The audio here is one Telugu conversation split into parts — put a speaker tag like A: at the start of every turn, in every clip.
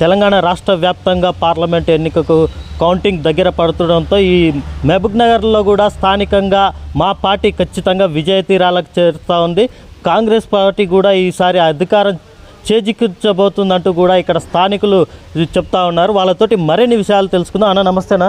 A: తెలంగాణ రాష్ట్ర వ్యాప్తంగా పార్లమెంట్ ఎన్నికకు కౌంటింగ్ దగ్గర పడుతుండడంతో ఈ మహబూబ్ నగర్లో కూడా స్థానికంగా మా పార్టీ ఖచ్చితంగా విజయ తీరాలకు చేరుతూ ఉంది. కాంగ్రెస్ పార్టీ కూడా ఈసారి అధికారం చేజిక్కించబోతుందంటూ కూడా ఇక్కడ స్థానికులు చెప్తా ఉన్నారు. వాళ్ళతోటి మరిన్ని విషయాలు తెలుసుకుందాం. అన్న నమస్తేనా?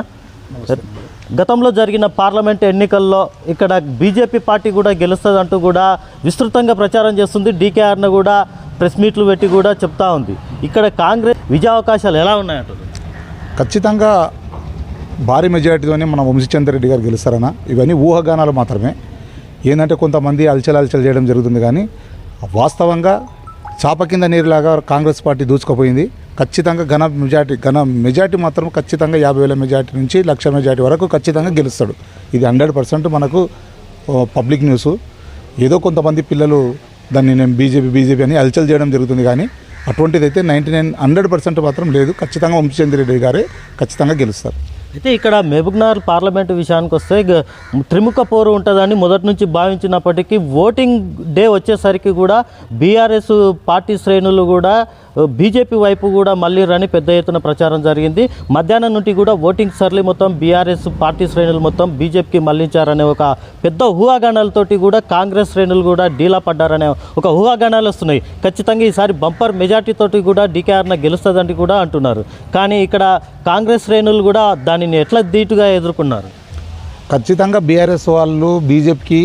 A: గతంలో జరిగిన పార్లమెంట్ ఎన్నికల్లో ఇక్కడ బీజేపీ పార్టీ కూడా గెలుస్తుందంటూ కూడా విస్తృతంగా ప్రచారం చేస్తుంది. డీకేఆర్ను కూడా ప్రెస్ మీట్లు పెట్టి కూడా చెప్తా ఉంది. ఇక్కడ కాంగ్రెస్ విజయావకాశాలు ఎలా ఉన్నాయంటారు?
B: ఖచ్చితంగా భారీ మెజారిటీతోనే మన వంశీచంద్ర రెడ్డి గారు గెలుస్తారన్న. ఇవన్నీ ఊహాగానాలు మాత్రమే. ఏంటంటే కొంతమంది అలచల అలచలు చేయడం జరుగుతుంది కానీ వాస్తవంగా చాప కింద నీరులాగా కాంగ్రెస్ పార్టీ దూచుకుపోయింది ఖచ్చితంగా ఘన మెజార్టీ ఘన మెజార్టీ మాత్రం ఖచ్చితంగా యాభై వేల మెజార్టీ నుంచి లక్ష మెజార్టీ వరకు ఖచ్చితంగా గెలుస్తాడు. ఇది హండ్రెడ్ పర్సెంట్ మనకు పబ్లిక్ న్యూస్. ఏదో కొంతమంది పిల్లలు దాన్ని నేను బీజేపీ బీజేపీ అని అలచల్ చేయడం జరుగుతుంది కానీ అటువంటిది అయితే నైంటీ నైన్ హండ్రెడ్ పర్సెంట్ మాత్రం లేదు. ఖచ్చితంగా వంశీచంద్ర రెడ్డి గారే ఖచ్చితంగా గెలుస్తారు.
A: అయితే ఇక్కడ మహబూబ్నగర్ పార్లమెంటు విషయానికి వస్తే త్రిముఖ పోరు ఉంటుందని మొదటి నుంచి భావించినప్పటికీ ఓటింగ్ డే వచ్చేసరికి కూడా బీఆర్ఎస్ పార్టీ శ్రేణులు కూడా బీజేపీ వైపు కూడా మళ్ళీ రని పెద్ద ఎత్తున ప్రచారం జరిగింది. మధ్యాహ్నం నుండి కూడా ఓటింగ్ సర్లీ మొత్తం బీఆర్ఎస్ పార్టీ శ్రేణులు మొత్తం బీజేపీకి మళ్ళించారనే ఒక పెద్ద ఊహాగానాలతోటి కూడా కాంగ్రెస్ శ్రేణులు కూడా డీలా పడ్డారనే ఒక ఊహాగానాలు వస్తున్నాయి. ఖచ్చితంగా ఈసారి బంపర్ మెజార్టీతోటి కూడా డీకేఆర్న గెలుస్తుందని కూడా అంటున్నారు. కానీ ఇక్కడ కాంగ్రెస్ శ్రేణులు కూడా దానిని ఎట్లా ధీటుగా ఎదుర్కొన్నారు?
B: ఖచ్చితంగా బీఆర్ఎస్ వాళ్ళు బీజేపీకి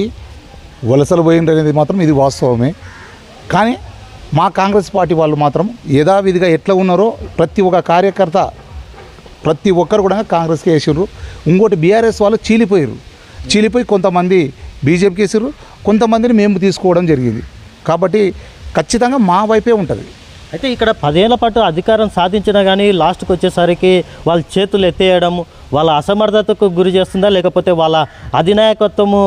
B: వలసలు పోయిందనేది మాత్రం ఇది వాస్తవమే. కానీ మా కాంగ్రెస్ పార్టీ వాళ్ళు మాత్రం యథావిధిగా ఎట్లా ఉన్నారో ప్రతి ఒక్క కార్యకర్త ప్రతి ఒక్కరు కూడా కాంగ్రెస్కి వేసారు ఇంకోటి బీఆర్ఎస్ వాళ్ళు చీలిపోయారు చీలిపోయి కొంతమంది బీజేపీకి వేసారు కొంతమందిని మేము తీసుకోవడం జరిగింది. కాబట్టి ఖచ్చితంగా మా వైపే ఉంటుంది.
A: అయితే ఇక్కడ పదేళ్ళ పాటు అధికారం సాధించినా కానీ లాస్ట్కి వచ్చేసరికి వాళ్ళ చేతులు ఎత్తేయడం వాళ్ళ అసమర్థతకు గురి చేస్తుందా? లేకపోతే వాళ్ళ అధినాయకత్వము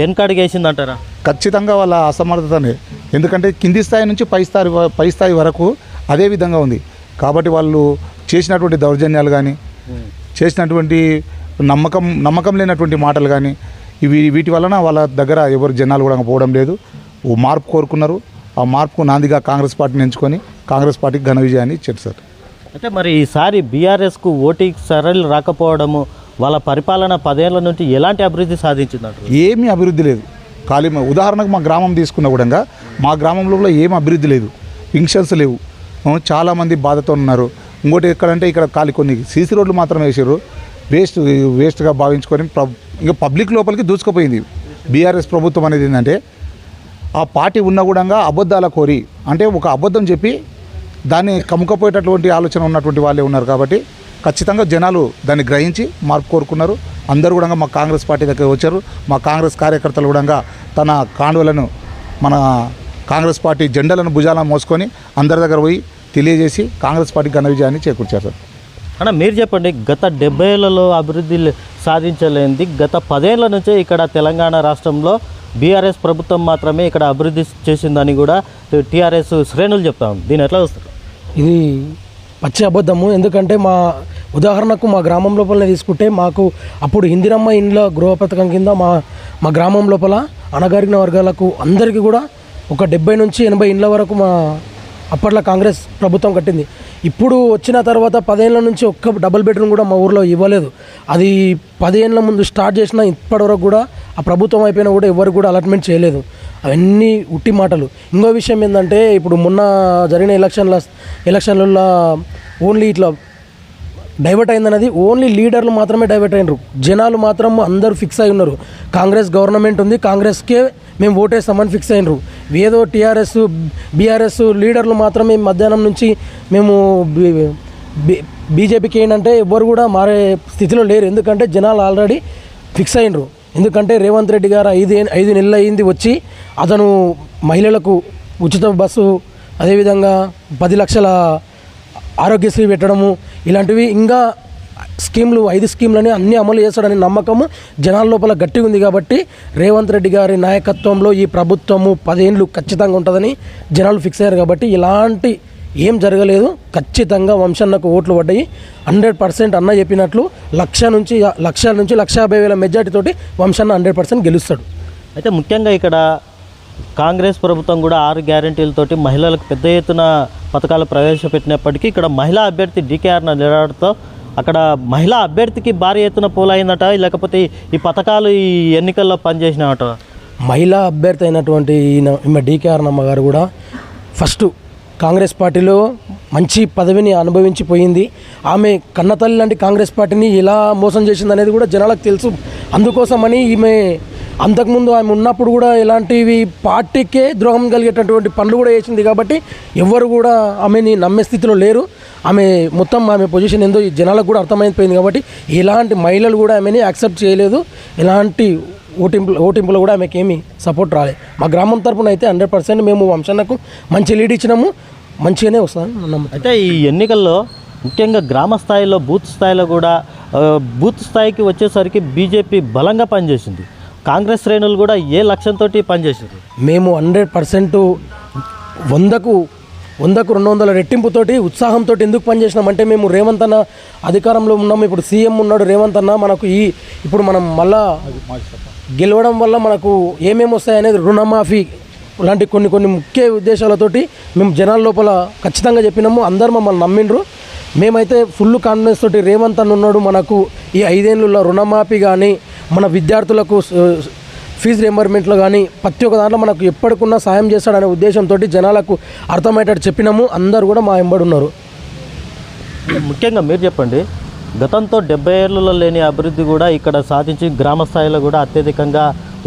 A: వెనకడిగేసిందంటారా
B: ఖచ్చితంగా వాళ్ళ అసమర్థతనే. ఎందుకంటే కింది స్థాయి నుంచి పై స్థాయి పై స్థాయి వరకు అదే విధంగా ఉంది. కాబట్టి వాళ్ళు చేసినటువంటి దౌర్జన్యాలు కానీ చేసినటువంటి నమ్మకం నమ్మకం లేనటువంటి మాటలు కానీ ఇవి వీటి వలన వాళ్ళ దగ్గర ఎవరు జనాలు కూడా పోవడం లేదు. ఓ మార్పు కోరుకున్నారు. ఆ మార్పుకు నాందిగా కాంగ్రెస్ పార్టీని ఎంచుకొని కాంగ్రెస్ పార్టీకి ఘన విజయాన్ని ఇచ్చారు సార్.
A: అయితే మరి ఈసారి బీఆర్ఎస్కు ఓటింగ్ సరళి రాకపోవడము వాళ్ళ పరిపాలన పదేళ్ళ నుంచి ఎలాంటి అభివృద్ధి సాధించిందంటారు?
B: ఏమీ అభివృద్ధి లేదు. ఖాళీ ఉదాహరణకు మా గ్రామం తీసుకున్న కూడా మా గ్రామంలో కూడా ఏం అభివృద్ధి లేదు. పింక్షన్స్ లేవు. చాలామంది బాధతో ఉన్నారు. ఇంకోటి ఎక్కడంటే ఇక్కడ ఖాళీ కొన్ని సీసీ రోడ్లు మాత్రమే వేసారు వేస్ట్ వేస్ట్గా భావించుకొని ఇంకా పబ్లిక్ లోపలికి దూసుకుపోయింది. బీఆర్ఎస్ ప్రభుత్వం అనేది ఏంటంటే ఆ పార్టీ ఉన్న కూడా అబద్ధాల కోరి అంటే ఒక అబద్ధం చెప్పి దాన్ని కమ్ముకపోయేటటువంటి ఆలోచన ఉన్నటువంటి వాళ్ళే ఉన్నారు కాబట్టి ఖచ్చితంగా జనాలు దాన్ని గ్రహించి మార్పు కోరుకున్నారు. అందరూ కూడా మా కాంగ్రెస్ పార్టీ దగ్గర వచ్చారు. మా కాంగ్రెస్ కార్యకర్తలు కూడా తన కాండువలను మన కాంగ్రెస్ పార్టీ జెండాలను భుజాలను మోసుకొని అందరి దగ్గర పోయి తెలియజేసి కాంగ్రెస్ పార్టీ ఘన విజయాన్ని చేకూర్చారు సార్.
A: అన్న మీరు చెప్పండి గత డెబ్బై ఏళ్ళలో అభివృద్ధి సాధించలేనిది గత పదేళ్ళ నుంచే ఇక్కడ తెలంగాణ రాష్ట్రంలో బీఆర్ఎస్ ప్రభుత్వం మాత్రమే ఇక్కడ అభివృద్ధి చేసిందని కూడా టీఆర్ఎస్ శ్రేణులు చెప్తా ఉంది. దీని ఎట్లా వస్తారు
C: ఇది పచ్చి అబద్ధము. ఎందుకంటే మా ఉదాహరణకు మా గ్రామం లోపలనే తీసుకుంటే మాకు అప్పుడు ఇందిరమ్మ ఇండ్ల గృహ పథకం కింద మా మా గ్రామం లోపల అణగారిన వర్గాలకు అందరికీ కూడా ఒక డెబ్బై నుంచి ఎనభై ఇండ్ల వరకు మా అప్పట్లో కాంగ్రెస్ ప్రభుత్వం కట్టింది. ఇప్పుడు వచ్చిన తర్వాత పదేళ్ళ నుంచి ఒక్క డబుల్ బెడ్రూమ్ కూడా మా ఊర్లో ఇవ్వలేదు. అది పదేళ్ళ ముందు స్టార్ట్ చేసిన ఇప్పటివరకు కూడా ఆ ప్రభుత్వం అయిపోయినా కూడా ఎవరు కూడా అలాట్మెంట్ చేయలేదు. అవన్నీ ఉట్టి మాటలు. ఇంకో విషయం ఏంటంటే ఇప్పుడు మొన్న జరిగిన ఎలక్షన్ల ఎలక్షన్లలో ఓన్లీ ఇట్లా డైవర్ట్ అయిందన్నది ఓన్లీ లీడర్లు మాత్రమే డైవర్ట్ అయినరు. జనాలు మాత్రం అందరూ ఫిక్స్ అయి ఉన్నారు. కాంగ్రెస్ గవర్నమెంట్ ఉంది కాంగ్రెస్కే మేము ఓటేస్తామని ఫిక్స్ అయినరు. ఏదో టీఆర్ఎస్ బీఆర్ఎస్ లీడర్లు మాత్రమే మధ్యాహ్నం నుంచి మేము బీజేపీకి ఏంటంటే ఎవ్వరు కూడా మారే స్థితిలో లేరు. ఎందుకంటే జనాలు ఆల్రెడీ ఫిక్స్ అయినరు. ఎందుకంటే రేవంత్ రెడ్డి గారు ఐదు ఐదు నెలలు అయింది వచ్చి అతను మహిళలకు ఉచిత బస్సు అదేవిధంగా పది లక్షల ఆరోగ్యశ్రీ పెట్టడము ఇలాంటివి ఇంకా స్కీమ్లు ఐదు స్కీమ్లని అన్ని అమలు చేస్తాడని నమ్మకము జనాల లోపల గట్టిగా ఉంది కాబట్టి రేవంత్ రెడ్డి గారి నాయకత్వంలో ఈ ప్రభుత్వము పదేండ్లు ఖచ్చితంగా ఉంటుందని జనాలు ఫిక్స్ అయ్యారు కాబట్టి ఇలాంటి ఏం జరగలేదు. ఖచ్చితంగా వంశన్నకు ఓట్లు పడ్డాయి. హండ్రెడ్ పర్సెంట్ అన్న చెప్పినట్లు లక్ష నుంచి లక్ష నుంచి లక్ష యాభై వేల మెజార్టీతోటి వంశన్న హండ్రెడ్ పర్సెంట్ గెలుస్తాడు.
A: అయితే ముఖ్యంగా ఇక్కడ కాంగ్రెస్ ప్రభుత్వం కూడా ఆరు గ్యారంటీలతోటి మహిళలకు పెద్ద ఎత్తున పథకాలు ప్రవేశపెట్టినప్పటికీ ఇక్కడ మహిళా అభ్యర్థి డీకేఆర్న నిలబడతో అక్కడ మహిళా అభ్యర్థికి భారీ ఎత్తున పోలైందట. లేకపోతే ఈ పథకాలు ఈ ఎన్నికల్లో పనిచేసినవట
C: మహిళా అభ్యర్థి అయినటువంటి ఈయన ఈమె డీకేఆర్ నమ్మ గారు కూడా ఫస్ట్ కాంగ్రెస్ పార్టీలో మంచి పదవిని అనుభవించిపోయింది. ఆమె కన్నతల్లి లాంటి కాంగ్రెస్ పార్టీని ఎలా మోసం చేసింది అనేది కూడా జనాలకు తెలుసు. అందుకోసమని ఈమె అంతకుముందు ఆమె ఉన్నప్పుడు కూడా ఇలాంటివి పార్టీకే ద్రోహం కలిగేటటువంటి పనులు కూడా చేసింది కాబట్టి ఎవ్వరు కూడా ఆమెని నమ్మే స్థితిలో లేరు. ఆమె మొత్తం ఆమె పొజిషన్ ఏందో ఈ జనాలకు కూడా అర్థమైపోయింది కాబట్టి ఇలాంటి మహిళలు కూడా ఆమెని యాక్సెప్ట్ చేయలేదు. ఎలాంటి ఓటింపులు ఓటింపులు కూడా ఆమెకి ఏమీ సపోర్ట్ రాలేదు మా గ్రామం తరపున అయితే హండ్రెడ్ పర్సెంట్ మేము వంశన్నకు మంచి లీడ్ ఇచ్చినాము. మంచిగానే వస్తాను
A: అయితే ఈ ఎన్నికల్లో ముఖ్యంగా గ్రామ స్థాయిలో బూత్ స్థాయిలో కూడా బూత్ స్థాయికి వచ్చేసరికి బీజేపీ బలంగా పనిచేసింది. కాంగ్రెస్ శ్రేణులు కూడా ఏ లక్ష్యంతో పనిచేసారు
C: మేము హండ్రెడ్ పర్సెంట్ వందకు వందకు రెండు వందల రెట్టింపుతోటి ఉత్సాహంతో ఎందుకు పనిచేసినామంటే మేము రేవంత్ అన్న అధికారంలో ఉన్నాము ఇప్పుడు సీఎం ఉన్నాడు రేవంత్ అన్న. మనకు ఈ ఇప్పుడు మనం మళ్ళా గెలవడం వల్ల మనకు ఏమేమి వస్తాయనేది రుణమాఫీ లాంటి కొన్ని కొన్ని ముఖ్య ఉద్దేశాలతోటి మేము జనాల లోపల ఖచ్చితంగా చెప్పినాము. అందరు మమ్మల్ని నమ్మిండ్రు. మేమైతే ఫుల్ కాన్ఫిడెన్స్ తోటి రేవంత్ అన్న ఉన్నాడు. మనకు ఈ ఐదేళ్ళలో రుణమాఫీ కానీ మన విద్యార్థులకు ఫీజు రియంబర్మెంట్లో కానీ ప్రతి ఒక్క దాంట్లో మనకు ఎప్పటికున్నా సాయం చేస్తాడనే ఉద్దేశంతో జనాలకు అర్థమయ్యేటట్టు చెప్పినాము. అందరు కూడా మా వెంబడి ఉన్నారు.
A: ముఖ్యంగా మీరు చెప్పండి గతంతో డెబ్బై ఏళ్ళలో లేని అభివృద్ధి కూడా ఇక్కడ సాధించి గ్రామ స్థాయిలో కూడా అత్యధికంగా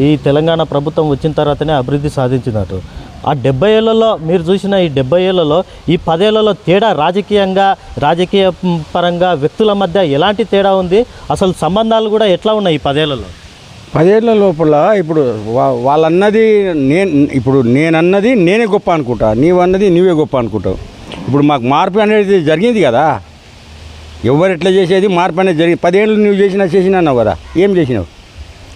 A: ఈ తెలంగాణ ప్రభుత్వం వచ్చిన తర్వాతనే అభివృద్ధి సాధించినట్టు ఆ డెబ్బై ఏళ్ళలో మీరు చూసిన ఈ డెబ్బై ఏళ్ళలో ఈ పదేళ్ళలో తేడా రాజకీయంగా రాజకీయ పరంగా వ్యక్తుల మధ్య ఎలాంటి తేడా ఉంది? అసలు సంబంధాలు కూడా ఎట్లా ఉన్నాయి ఈ పదేళ్ళలో
D: పదేళ్ళ లోపల ఇప్పుడు వా- వాళ్ళన్నది నేను ఇప్పుడు నేనన్నది నేనే గొప్ప అనుకుంటా. నీవు అన్నది నీవే గొప్ప అనుకుంటావు. ఇప్పుడు మాకు మార్పు అనేది జరిగింది కదా. ఎవరు ఎట్లా చేసేది? మార్పు అనేది జరిగింది పదేళ్ళు నువ్వు చేసినా చేసినా అన్నావు కదా. ఏం చేసినావు?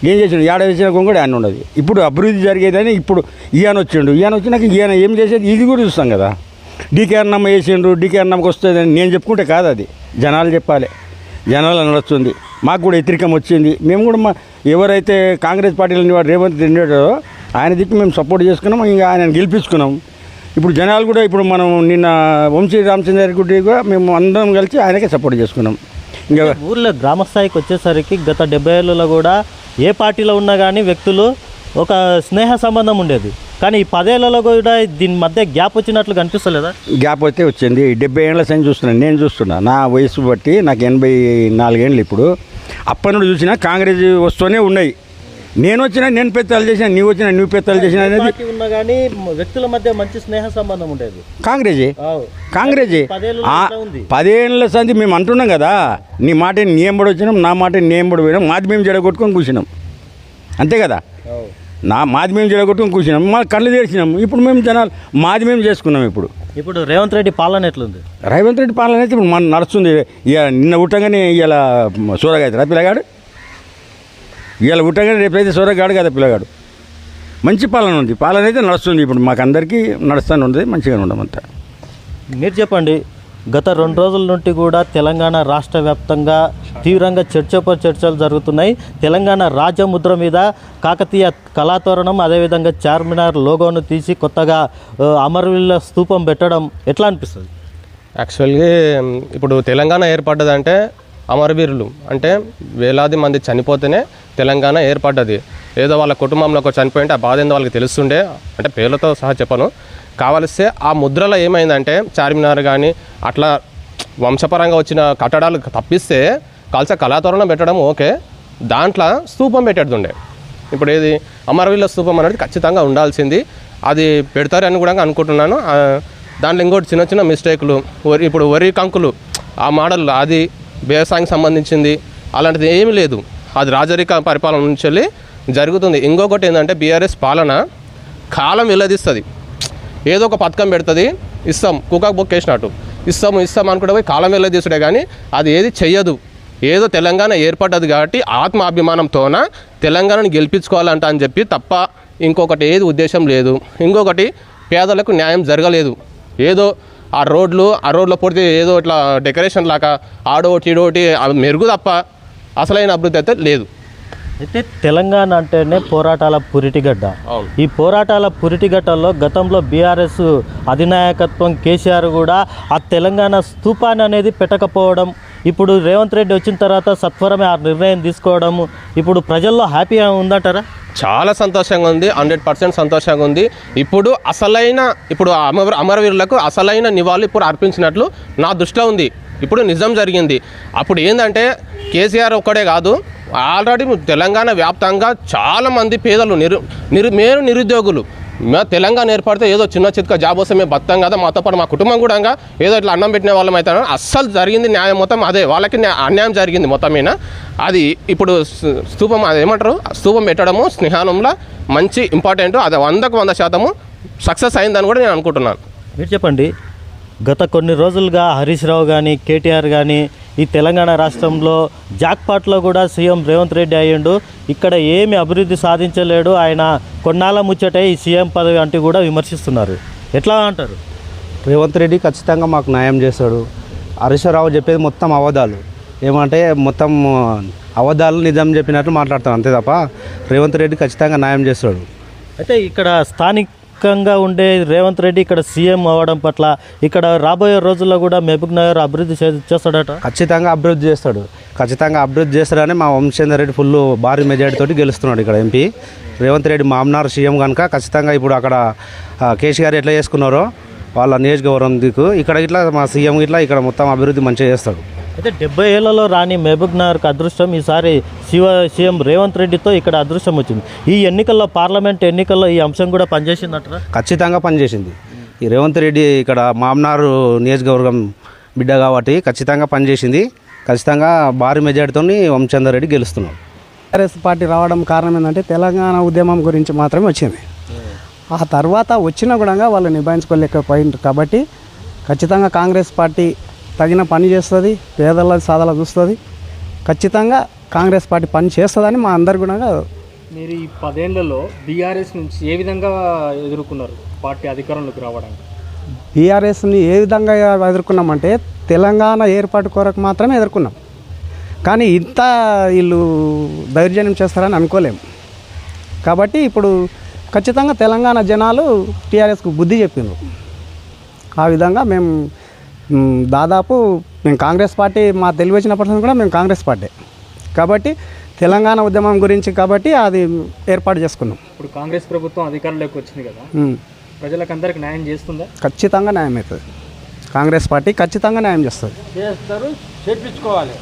D: ఏం చేసాడు? ఏడ వేసిన కూడా ఆయన ఉండదు. ఇప్పుడు అభివృద్ధి జరిగేదని ఇప్పుడు ఈయన వచ్చిండు. ఈయన వచ్చినాక ఈయన ఏం చేసేది? ఇది కూడా చూస్తాం కదా. డీకే అన్నమ్మ వేసిండ్రు డీకే అన్నమ్మకి వస్తుందని నేను చెప్పుకుంటే కాదు అది. జనాలు చెప్పాలి. జనాలు నడుస్తుంది మాకు కూడా వ్యతిరేకం వచ్చింది. మేము కూడా మా ఎవరైతే కాంగ్రెస్ పార్టీలో వాడు రేవంత్ ఉండేటో ఆయన దిక్కు మేము సపోర్ట్ చేసుకున్నాం. ఇంకా ఆయన గెలిపించుకున్నాం. ఇప్పుడు జనాలు కూడా ఇప్పుడు మనం నిన్న వంశీ రామచంద్ర రెడ్డి కూడా మేము అందరం కలిసి ఆయనకే సపోర్ట్ చేసుకున్నాం. ఇంకా
A: ఊర్లో గ్రామ స్థాయికి వచ్చేసరికి గత డెబ్బై ఏళ్ళలో కూడా ఏ పార్టీలో ఉన్నా కానీ వ్యక్తులు ఒక స్నేహ సంబంధం ఉండేది. కానీ ఈ పదేళ్ళలో కూడా దీని మధ్య గ్యాప్ వచ్చినట్లు కనిపిస్తలేదా?
D: గ్యాప్ అయితే వచ్చింది. డెబ్బై ఏళ్ళ సంచి చూస్తున్నాను. నేను చూస్తున్నా. నా వయసు బట్టి నాకు ఎనభై నాలుగేళ్ళు ఇప్పుడు. అప్పటి నుండి చూసినా కాంగ్రెస్ వస్తూనే ఉన్నాయి. నేను వచ్చినా నేను పెత్తాలు చేసినా నీవు వచ్చినా నువ్వు పెత్తాలు చేసినా అనేది
A: ఉన్నా కానీ వ్యక్తుల మధ్య మంచి స్నేహ సంబంధం ఉండేది.
D: కాంగ్రెస్. కాంగ్రెస్? పదేళ్ళ సంది మేము అంటున్నాం కదా నీ మాట నీ ఎంబడి వచ్చినాం నా మాట నీ ఎంబడి పోయినాం మాది మేము జడగొట్టుకొని కూర్చున్నాం. అంతే కదా. నా మాది మేము జడగొట్టుకొని కూర్చున్నాం మా కళ్ళు తెరిచినాం. ఇప్పుడు మేము జనాలు మాది మేము చేసుకున్నాం ఇప్పుడు.
A: ఇప్పుడు రేవంత్ రెడ్డి పాలన ఎట్లుంది?
D: రేవంత్ రెడ్డి పాలన అయితే ఇప్పుడు మన నడుస్తుంది. నిన్న ఉట్టగానే ఇవాళ సూరగా అవుతారా పిల్లగాడు. ఇవాళ ఉట్టగానే రేపైతే సూరగాడు కదా పిల్లగాడు. మంచి పాలన ఉంది. పాలన అయితే నడుస్తుంది. ఇప్పుడు మాకు అందరికీ నడుస్తూనే ఉంటుంది మంచిగానే ఉండమంతా
A: మీరు చెప్పండి గత రెండు రోజుల నుండి కూడా తెలంగాణ రాష్ట్ర వ్యాప్తంగా తీవ్రంగా చర్చోప చర్చలు జరుగుతున్నాయి. తెలంగాణ రాజముద్ర మీద కాకతీయ కళాతోరణం అదేవిధంగా చార్మినార్ లోగోను తీసి కొత్తగా ఆ, అమరవీరుల స్తూపం పెట్టడం ఎట్లా అనిపిస్తుంది?
E: యాక్చువల్గా ఇప్పుడు తెలంగాణ ఏర్పడ్డదంటే అమరవీరులు. అంటే వేలాది మంది చనిపోతేనే తెలంగాణ ఏర్పడ్డది. ఏదో వాళ్ళ కుటుంబంలో ఒక చనిపోయింటే ఆ బాధ ఏందో వాళ్ళకి తెలుస్తుండే. అంటే పేర్లతో సహా చెప్పను. కావలిస్తే ఆ ముద్రలో ఏమైందంటే చార్మినార్ కానీ అట్లా వంశపరంగా వచ్చిన కట్టడాలు తప్పిస్తే కలిసి కళాతోరణం పెట్టడం ఓకే. దాంట్లో స్తూపం పెట్టేటుండే ఇప్పుడు ఏది? అమరవీళ్ళ స్తూపం అనేది ఖచ్చితంగా ఉండాల్సింది. అది పెడతారని కూడా అనుకుంటున్నాను. దాంట్లో ఇంకోటి చిన్న చిన్న మిస్టేక్లు. వరి ఇప్పుడు వరి కంకులు ఆ మోడల్ అది వ్యవసాయానికి సంబంధించింది. అలాంటిది ఏమీ లేదు. అది రాజరిక పరిపాలన నుంచి వెళ్ళి జరుగుతుంది. ఇంకొకటి ఏంటంటే బీఆర్ఎస్ పాలన కాలం వెళ్ళదిస్తుంది ఏదో ఒక పథకం పెడుతుంది ఇస్తాం కుకాకు బుక్ వేసినట్టు. ఇస్తాము ఇస్తాం అనుకుంటే పోయి కాలం వెళ్ళదీసుడే కానీ అది ఏది చెయ్యదు. ఏదో తెలంగాణ ఏర్పడ్డది కాబట్టి ఆత్మాభిమానంతోన తెలంగాణను గెలిపించుకోవాలంట అని చెప్పి తప్ప ఇంకొకటి ఏది ఉద్దేశం లేదు. ఇంకొకటి పేదలకు న్యాయం జరగలేదు. ఏదో ఆ రోడ్లు ఆ రోడ్లో పొడితే ఏదో ఇట్లా డెకరేషన్ లాగా ఆడోటి ఈడోటి మెరుగు తప్ప అసలైన అభివృద్ధి అయితే లేదు.
A: అయితే తెలంగాణ అంటేనే పోరాటాల పురిటిగడ్డ. ఈ పోరాటాల పురిటిగడ్డల్లో గతంలో బీఆర్ఎస్ అధినాయకత్వం కేసీఆర్ కూడా ఆ తెలంగాణ స్తూపాన్ని అనేది పెట్టకపోవడం ఇప్పుడు రేవంత్ రెడ్డి వచ్చిన తర్వాత సత్వరమే ఆ నిర్ణయం తీసుకోవడం ఇప్పుడు ప్రజల్లో హ్యాపీగా ఉందంటారా?
E: చాలా సంతోషంగా ఉంది హండ్రెడ్ పర్సెంట్ సంతోషంగా ఉంది. ఇప్పుడు అసలైన ఇప్పుడు అమర అమరవీరులకు అసలైన నివాళులు ఇప్పుడు అర్పించినట్లు నా దృష్టిలో ఉంది. ఇప్పుడు నిజం జరిగింది. అప్పుడు ఏంటంటే కేసీఆర్ ఒక్కడే కాదు ఆల్రెడీ తెలంగాణ వ్యాప్తంగా చాలామంది పేదలు నిరు నిరు మేరు నిరుద్యోగులు. మా తెలంగాణ ఏర్పడితే ఏదో చిన్న చిత్క జాబ్ వస్తే మేము బతాం కదా మాతో పాటు మా కుటుంబం కూడా ఏదో ఇట్లా అన్నం పెట్టిన వాళ్ళం అవుతాను అస్సలు జరిగింది న్యాయం మొత్తం అదే వాళ్ళకి అన్యాయం జరిగింది మొత్తం మీద. అది ఇప్పుడు స్- స్తూపం అది ఏమంటారు? స్తూపం పెట్టడము స్నేహానంలో మంచి ఇంపార్టెంట్ అది వందకు వంద శాతము సక్సెస్ అయిందని కూడా నేను అనుకుంటున్నాను.
A: మీరు చెప్పండి గత కొన్ని రోజులుగా హరీష్ రావు కానీ కేటీఆర్ కానీ ఈ తెలంగాణ రాష్ట్రంలో జాక్పాట్లో కూడా సీఎం రేవంత్ రెడ్డి అయ్యిండు. ఇక్కడ ఏమి అభివృద్ధి సాధించలేడు. ఆయన కొన్నాళ్ళ ముచ్చటే ఈ సీఎం పదవి అంటూ కూడా విమర్శిస్తున్నారు. ఎట్లా అంటారు?
F: రేవంత్ రెడ్డి ఖచ్చితంగా మాకు న్యాయం చేస్తాడు. హరీశ్వరరావు చెప్పేది మొత్తం అబద్ధాలు ఏమంటే మొత్తం అబద్ధాలు నిజం చెప్పినట్లు మాట్లాడతాను అంతే తప్ప రేవంత్ రెడ్డి ఖచ్చితంగా న్యాయం చేస్తాడు.
A: అయితే ఇక్కడ స్థానికంగా ఉండే రేవంత్ రెడ్డి ఇక్కడ సీఎం అవ్వడం పట్ల ఇక్కడ రాబోయే రోజుల్లో కూడా మహబూబ్ నగర్ అభివృద్ధి చేస్తాడట?
F: ఖచ్చితంగా అభివృద్ధి చేస్తాడు. ఖచ్చితంగా అభివృద్ధి చేస్తాడని మా వంశేందర్ రెడ్డి ఫుల్ భారీ మెజారిటీ తోటి గెలుస్తున్నాడు ఇక్కడ ఎంపీ. రేవంత్ రెడ్డి మామనార్ సీఎం కనుక ఖచ్చితంగా ఇప్పుడు అక్కడ కేసీఆర్ ఎట్లా చేసుకున్నారో వాళ్ళ నియోజకవర్గం దిక్కు ఇక్కడ ఇట్లా మా సీఎం ఇట్లా ఇక్కడ మొత్తం అభివృద్ధి మంచిగా చేస్తాడు.
A: అయితే డెబ్బై ఏళ్ళలో రాని మహబూబ్ నగర్కి అదృష్టం ఈసారి శివ సీఎం రేవంత్ రెడ్డితో ఇక్కడ అదృష్టం వచ్చింది. ఈ ఎన్నికల్లో పార్లమెంట్ ఎన్నికల్లో ఈ అంశం కూడా పనిచేసిందట
F: ఖచ్చితంగా పనిచేసింది. ఈ రేవంత్ రెడ్డి ఇక్కడ మామనారు నియోజకవర్గం బిడ్డ కాబట్టి ఖచ్చితంగా పనిచేసింది. ఖచ్చితంగా భారీ మెజార్టీతో వంశేందర్ రెడ్డి గెలుస్తున్నాడు.
G: టీఆర్ఎస్ పార్టీ రావడం కారణం ఏంటంటే తెలంగాణ ఉద్యమం గురించి మాత్రమే వచ్చింది. ఆ తర్వాత వచ్చినా కూడా వాళ్ళు నిభాయించుకోలేకపోయింది కాబట్టి ఖచ్చితంగా కాంగ్రెస్ పార్టీ తగిన పని చేస్తుంది పేదల సాధన చూస్తుంది. ఖచ్చితంగా కాంగ్రెస్ పార్టీ పని చేస్తుందని మా అందరు కూడా
H: మీరు ఈ పదేళ్ళలో బీఆర్ఎస్ నుంచి ఏ విధంగా ఎదుర్కొన్నారు పార్టీ అధికారంలోకి రావడానికి?
G: బీఆర్ఎస్ని ఏ విధంగా ఎదుర్కొన్నామంటే తెలంగాణ ఏర్పాటు కొరకు మాత్రమే ఎదుర్కొన్నాం. కానీ ఇంత వీళ్ళు దౌర్జన్యం చేస్తారని అనుకోలేము కాబట్టి ఇప్పుడు ఖచ్చితంగా తెలంగాణ జనాలు టీఆర్ఎస్కు బుద్ధి చెప్పిండ్రు ఆ విధంగా మేము దాదాపు మేము కాంగ్రెస్ పార్టీ మా తెలివి వచ్చినప్పటి నుంచి కూడా మేము కాంగ్రెస్ పార్టీ. కాబట్టి తెలంగాణ ఉద్యమం గురించి కాబట్టి అది ఏర్పాటు చేసుకున్నాం.
H: ఇప్పుడు కాంగ్రెస్ ప్రభుత్వం అధికారంలోకి వచ్చింది కదా. ప్రజలకు అందరికి న్యాయం చేస్తుందా?
G: ఖచ్చితంగా న్యాయం అవుతుంది. కాంగ్రెస్ పార్టీ ఖచ్చితంగా న్యాయం చేస్తుంది.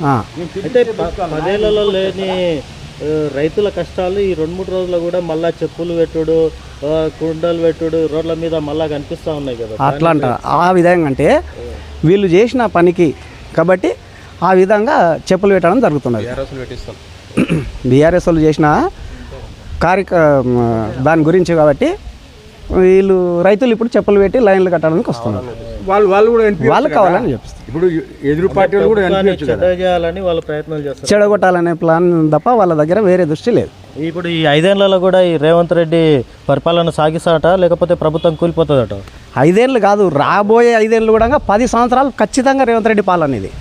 G: ఆ.
A: అయితే ప- పదేళ్ళలో లేని రైతుల కష్టాలు ఈ రెండు మూడు రోజులు కూడా మళ్ళా చెప్పులు పెట్టుడు కుండలు పెట్టుడు రోడ్ల మీద మళ్ళా కనిపిస్తూ ఉన్నాయి కదా.
G: అట్లా అంటారు. ఆ విధంగా అంటే వీళ్ళు చేసిన పనికి కాబట్టి ఆ విధంగా చెప్పులు పెట్టడం జరుగుతున్నది. బీఆర్ఎస్ వాళ్ళు చేసిన కార్యక దాని గురించి కాబట్టి వీళ్ళు రైతులు ఇప్పుడు చెప్పులు పెట్టి లైన్లు కట్టడానికి వస్తున్నారు.
D: వాళ్ళు వాళ్ళు కూడా
G: వాళ్ళు. కావాలని చెప్తారు
D: ఇప్పుడు ఎదురు పార్టీ వాళ్ళు కూడా
A: చేయాలని వాళ్ళు ప్రయత్నాలు చేస్తారు.
G: చెడగొట్టాలనే ప్లాన్ తప్ప వాళ్ళ దగ్గర వేరే దృష్టి లేదు.
A: ఇప్పుడు ఈ ఐదేళ్ళలో కూడా ఈ రేవంత్ రెడ్డి పరిపాలన సాగిస్తాట లేకపోతే ప్రభుత్వం కూలిపోతుందట?
G: ఐదేళ్ళు కాదు రాబోయే ఐదేళ్ళు కూడా పది సంవత్సరాలు ఖచ్చితంగా రేవంత్ రెడ్డి పాలన ఇది.